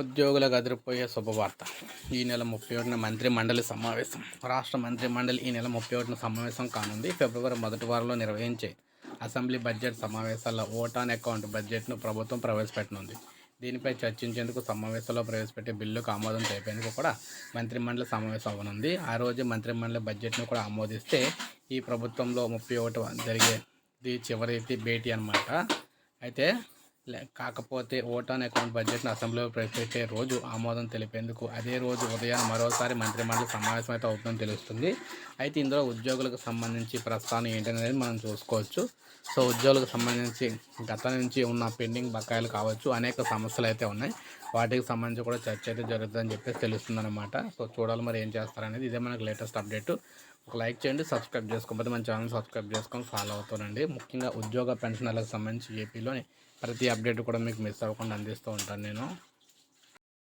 ఉద్యోగులకు అదిరిపోయే శుభవార్త. ఈ నెల ముప్పై ఒకటిన మంత్రి మండలి సమావేశం. రాష్ట్ర మంత్రి మండలి ఈ నెల ముప్పై ఒకటిన సమావేశం కానుంది. ఫిబ్రవరి మొదటి వారంలో నిర్వహించే అసెంబ్లీ బడ్జెట్ సమావేశాల్లో ఓటాన్ అకౌంట్ బడ్జెట్ను ప్రభుత్వం ప్రవేశపెట్టనుంది. దీనిపై చర్చించేందుకు సమావేశంలో ప్రవేశపెట్టే బిల్లుకు ఆమోదం తెలిపేందుకు కూడా మంత్రి మండలి సమావేశం అవ్వనుంది. ఆ రోజు మంత్రి మండలి బడ్జెట్ను కూడా ఆమోదిస్తే ఈ ప్రభుత్వంలో ముప్పై ఒకటి జరిగేది చివరి భేటీ అన్నమాట. అయితే కాకపోతే ఓటాన్ అకౌంట్ బడ్జెట్ను అసెంబ్లీలో ప్రవేశపెట్టే రోజు ఆమోదం తెలిపేందుకు అదే రోజు ఉదయం మరోసారి మంత్రిమండలి సమావేశం అయితే అవుతుందని తెలుస్తుంది. అయితే ఇందులో ఉద్యోగులకు సంబంధించి ప్రస్థానం ఏంటనేది మనం చూసుకోవచ్చు. సో ఉద్యోగులకు సంబంధించి గత నుంచి ఉన్న పెండింగ్ బకాయిలు కావచ్చు అనేక సమస్యలు అయితే ఉన్నాయి. వాటికి సంబంధించి కూడా చర్చ అయితే జరుగుతుందని చెప్పేసి తెలుస్తుంది అనమాట సో చూడాలి మరి ఏం చేస్తారనేది. ఇదే మనకు లేటెస్ట్ అప్డేట్. ఒక లైక్ చేయండి సబ్స్క్రైబ్ చేసుకోకపోతే మన ఛానల్ సబ్స్క్రైబ్ చేసుకొని ఫాలో అవుతానండి ముఖ్యంగా ఉద్యోగ పెన్షనర్లకు సంబంధించి ఏపీలోని ప్రతి అప్డేట్ కూడా మీకు మిస్ అవ్వకుండా అందిస్తూ ఉంటాను నేను.